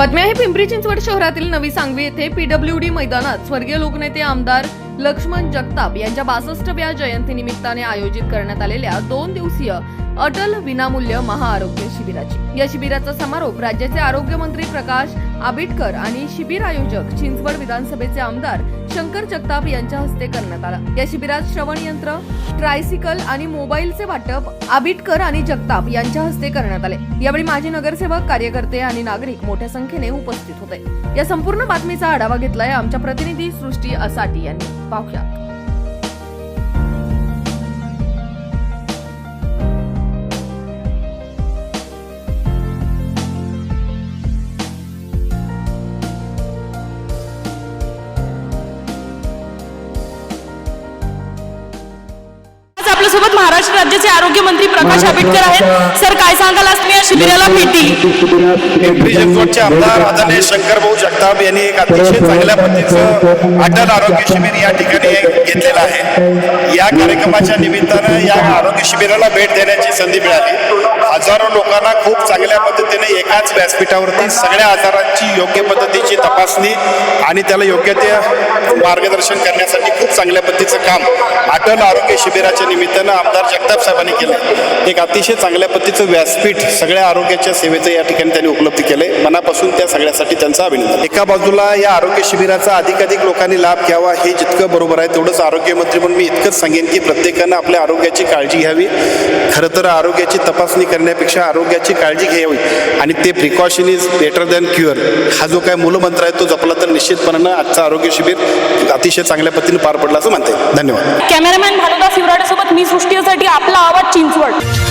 बातम्या आहे पिंपरी चिंचवड शहरातील नवी सांगवी येथे पीडब्ल्यूडी मैदानात स्वर्गीय लोकनेते आमदार लक्ष्मण जगताप यांच्या बासष्टव्या जयंतीनिमित्ताने आयोजित करण्यात आलेल्या दोन दिवसीय अटल विनामूल्य महाआरोग्य शिबिराची. या शिबिराचा समारोप राज्याचे आरोग्य मंत्री प्रकाश आबिटकर आणि शिबिर आयोजक चिंचवड विधानसभेचे आमदार शंकर जगताप यांच्या हस्ते करण्यात आला. या शिबिरात श्रवण यंत्र ट्रायसिकल आणि मोबाईलचे वाटप आबिटकर आणि जगताप यांच्या हस्ते करण्यात आले. यावेळी माजी नगरसेवक कार्यकर्ते आणि नागरिक मोठ्या संख्येने उपस्थित होते. या संपूर्ण बातमीचा आढावा घेतलाय आमच्या प्रतिनिधी सृष्टी असाटी यांनी. पाहूया. महाराष्ट्र राज्याचे आरोग्य मंत्री प्रकाश आंबेडकर आहेत. सर काय सांगाल? आज या शिबिराला भेटी. पिंपरी चिंचवडचे आमदार आदरणीय शंकरभाऊ जगताप यांनी एक अतिशय चांगल्या पद्धतीचं अटल आरोग्य शिबिर या ठिकाणी घेतलेलं आहे. या कार्यक्रमाच्या निमित्तानं या आरोग्य शिबिराला भेट देण्याची संधी मिळाली. हजारो लोकांना खूप चांगल्या पद्धतीने एकाच व्यासपीठावरती सगळ्या आजारांची योग्य पद्धतीची तपासणी आणि त्याला योग्य ते मार्गदर्शन करण्यासाठी खूप चांगल्या पद्धतीचं काम अटल आरोग्य शिबिराच्या निमित्तानं आमदार जगताप साहेबांनी केलं. एक अतिशय चांगल्या पद्धतीचं व्यासपीठ सगळ्या आरोग्याच्या सेवेचं या ठिकाणी त्यांनी उपलब्ध केलंय. मनापासून त्या सगळ्यासाठी त्यांचा अभिनंदन. एका बाजूला या आरोग्य शिबिराचा अधिकाधिक लोकांनी लाभ घ्यावा हे जितकं बरोबर आहे तेवढंच आरोग्यमंत्री म्हणून मी इतकंच सांगेन की प्रत्येकानं आपल्या आरोग्याची काळजी घ्यावी. खरं तर आरोग्याची तपासणी करण्यापेक्षा आरोग्याची काळजी घ्यावी. आणि ते precaution is better than cure हा जो काय मूलमंत्र आहे तो जपला तर निश्चितपणानं आजचा आरोग्य शिबिर अतिशय चांगल्या पद्धतीने पार पडला असं म्हणते धन्यवाद. कॅमेरामॅन भानुदास शिवराडेसोबत मी सृष्टीसाठी आपला आवाज चिंचवड.